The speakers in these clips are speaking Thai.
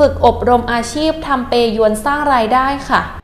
ฝึกอบรมอาชีพทำเปยวนสร้างรายได้ค่ะ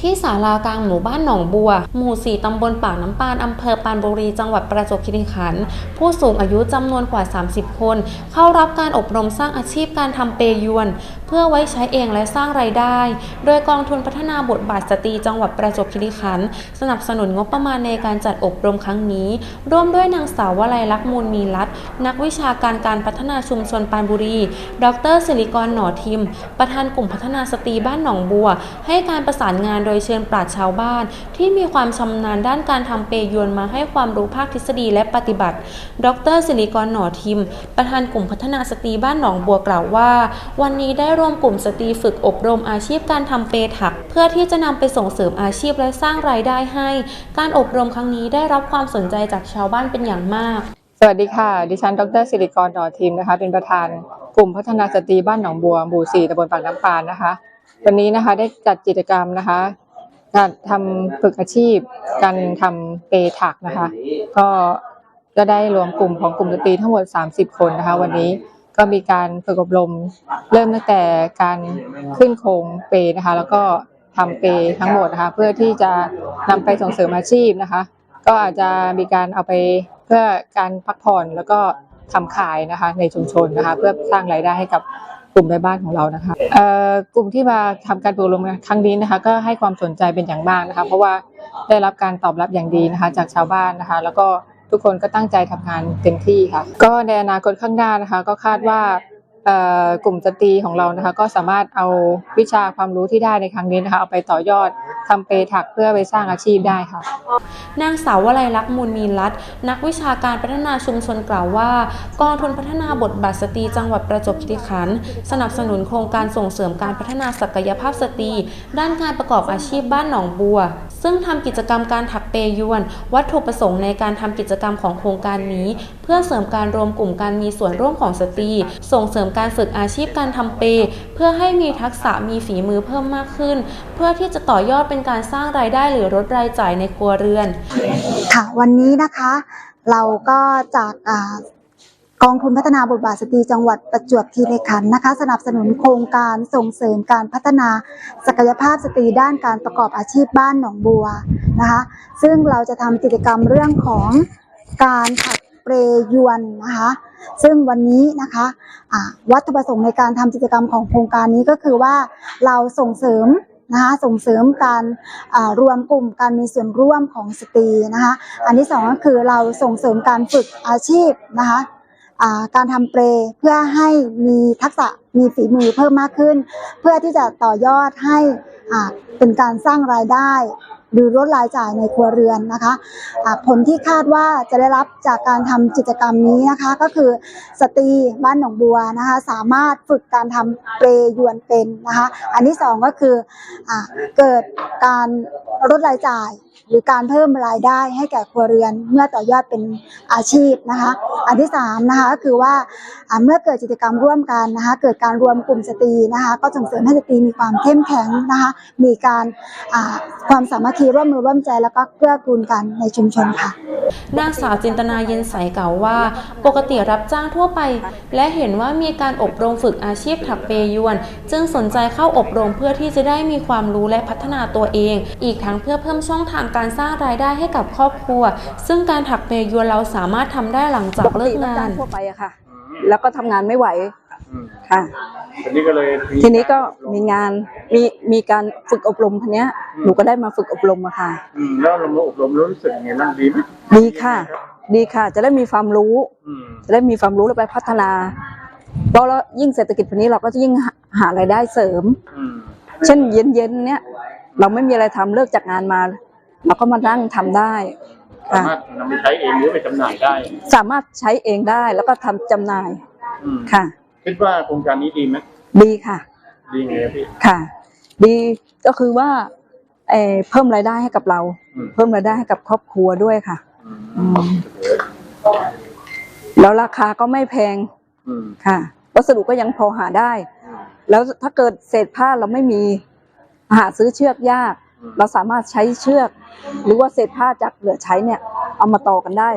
ที่ศาลากลางหมู่บ้านหนองบัว หมู่ 4 ตำบลปากน้ำปานอำเภอปานบุรี จังหวัดประจวบคีรีขันธ์ ผู้สูงอายุจำนวนกว่า 30 คน เข้ารับการอบรมสร้างอาชีพการทำเปยวน เพื่อไว้ใช้เองและสร้างรายได้ โดยกองทุนพัฒนาบทบาทสตรีจังหวัดประจวบคีรีขันธ์สนับสนุนงบประมาณในการจัดอบรมครั้งนี้ ร่วมด้วยนางสาววลัยลักษณ์มูลมีรัตน์นักวิชาการการพัฒนาชุมชนปานบุรี ดรสิริกรหน่อทิม ประธานกลุ่มพัฒนาสตรีบ้านหนองบัว ให้การประสานงานโดยเชิญปราชญ์ชาวบ้าน ที่มีความชำนาญด้านการทำเปยวนมาให้ความรู้ภาคทฤษฎีและปฏิบัติ ดรสิริกรหนอทิม ประธานกลุ่มพัฒนาสตรีบ้านหนองบัวกล่าวว่า วันนี้ได้รวมกลุ่มสตรีฝึกอบรมอาชีพการทำเปถัก เพื่อที่จะนำไปส่งเสริมอาชีพและสร้างรายได้ให้ การอบรมครั้งนี้ได้รับความสนใจจากชาวบ้านเป็นอย่างมากสวัสดีค่ะ ดิฉัน ดรสิริกรหนอทีมนะคะ เป็นประธานกลุ่มพัฒนาสตรีบ้านหนองบัวหมู่สี่ตำบลปากน้ำปานนะคะ วันนี้นะคะได้จัดกิจกรรมนะคะการทำฝึกอาชีพ การทำเปถักนะคะ ก็ก็ได้รวมกลุ่มของกลุ่มสตรีทั้งหมด 30 คนนะคะ วันนี้ก็มีการฝึกอบรม เริ่มตั้งแต่การขึ้นโครงเปนะคะ แล้วก็ทำเปทั้งหมดนะคะ เพื่อที่จะนำไปส่งเสริมอาชีพนะคะ ก็อาจจะมีการเอาไปเพื่อการพักผ่อนแล้วก็ทำขายนะคะ ในชุมชนนะคะ เพื่อสร้างรายได้ให้กับ กลุ่มแม่บ้านของเรานะคะกลุ่มที่มาทำการฝึกอบรมครั้งนี้นะคะ ก็ให้ความสนใจเป็นอย่างมากนะคะ เพราะว่าได้รับการตอบรับอย่างดีนะคะ จากชาวบ้านนะคะ แล้วก็ทุกคนก็ตั้งใจทำงานเต็มที่ค่ะ ก็ในอนาคตข้างหน้านะคะ ก็คาดว่า กลุ่มสตรีของเรานะคะ ก็สามารถเอาวิชาความรู้ที่ได้ในครั้งนี้นะคะ เอาไปต่อยอดทำเปถักเพื่อไปสร้างอาชีพได้ค่ะ นางสาววลัยลักษณ์มูลมีรัตน์นักวิชาการพัฒนาชุมชนกล่าวว่า กองทุนพัฒนาบทบาทสตรีจังหวัดประจวบคีรีขันธ์สนับสนุนโครงการส่งเสริมการพัฒนาศักยภาพสตรีด้านการประกอบอาชีพบ้านหนองบัว ซึ่งทำกิจกรรมการถักเปยวน วัตถุประสงค์ในการทำกิจกรรมของโครงการนี้ เพื่อเสริมการรวมกลุ่มการมีส่วนร่วมของสตรี ส่งเสริมการฝึกอาชีพการทำเป เพื่อให้มีทักษะมีฝีมือเพิ่มมากขึ้น เพื่อที่จะต่อยอดเป็นการสร้างรายได้หรือลดรายจ่ายในครัวเรือน ค่ะ วันนี้นะคะ เราก็จา กองทุนพัฒนาบทบาทสตรีจังหวัดประจวบคีรีขันธ์นะคะ สนับสนุนโครงการส่งเสริมการพัฒนาศักยภาพสตรีด้านการประกอบอาชีพบ้านหนองบัวนะคะ ซึ่งเราจะทำกิจกรรมเรื่องของการถักเปรยวนนะคะ ซึ่งวันนี้นะคะอ่าวัตถุประสงค์ในการทำกิจกรรมของโครงการนี้ก็คือว่าเราส่งเสริมนะคะส่งเสริมการรวมกลุ่มการมีส่วนร่วมของสตรีนะคะ อันที่สองก็คือเราส่งเสริมการฝึกอาชีพนะคะ การทำเปรเพื่อให้มีทักษะมีฝีมือเพิ่มมากขึ้น เพื่อที่จะต่อยอดให้เป็นการสร้างรายได้ หรือลดรายจ่ายในครัวเรือนนะคะอ่าผลที่คาดว่าจะได้รับจากการทำกิจกรรมนี้นะคะ ก็คือสตรีบ้านหนองบัวนะคะ สามารถฝึกการทำเปรยวนเป็นนะคะ อันที่สองก็คืออเกิดการลดรายจ่ายหรือการเพิ่มรายได้ให้แก่ครัวเรือนเมื่อต่อยอดเป็นอาชีพนะคะ อันที่สามนะคะก็คือว่าเมื่อเกิดกิจกรรมร่วมกันนะคะ เกิดการรวมกลุ่มสตรีนะคะ ก็ส่งเสริมให้สตรีมีความเข้มแข็งนะคะ มีการความสามัคคีร่วมมือร่วมใจแล้วก็เกื้อกูลกันในชุมชนค่ะ นางสาวจินตนาเย็นใสกล่าวว่า ปกติรับจ้างทั่วไป และเห็นว่ามีการอบรมฝึกอาชีพถักเปยวน จึงสนใจเข้าอบรมเพื่อที่จะได้มีความรู้และพัฒนาตัวเอง อีกทั้งเพื่อเพิ่มช่องทางการสร้างรายได้ให้กับครอบครัว ซึ่งการถักเปยวนเราสามารถทำได้หลังจากเลิกงาจ้านทั่วไปอะค่ะ แล้วก็ทำงานไม่ไหวอืมค่ะ ทีนี้ก็เลยทีนี้ก็มีงานมีมีการฝึกอบรมทีเนี้ยหนูก็ได้มาฝึกอบรมอะค่ะอืมแล้วเรามาอบรมแล้วรู้สึกยังไงบ้างดีไหมดีค่ะ ดีค่ะ จะได้มีความรู้อืมจะได้มีความรู้แล้วไปพัฒนาเพราะแล้วยิ่งเศรษฐกิจแบบนี้เราก็จะยิ่งหาหารายได้เสริมอืมเช่นเย็นเย็นๆเนี้ยเราไม่มีอะไรทำเลิกจากงานมา เราก็มานั่งทำได้สามารถนำไปใช้เองหรือไปจำหน่ายได้ สามารถใช้เองได้แล้วก็ทำจำหน่ายอืมค่ะ คิดว่าโครงการนี้ดีไหมดีค่ะ ดีไงครับพี่ค่ะ ดีก็คือว่าเอ่อเพิ่มรายได้ให้กับเราอืมเพิ่มรายได้ให้กับครอบครัวด้วยค่ะอืมอืมแล้วราคาก็ไม่แพงอืมค่ะ วัสดุก็ยังพอหาได้อืมแล้วถ้าเกิดเศษผ้าเราไม่มีหาซื้อเชือกยากอืมเราสามารถใช้เชือก หรือว่าเศษผ้าจากเหลือใช้เนี่ย เอามาต่อกันได้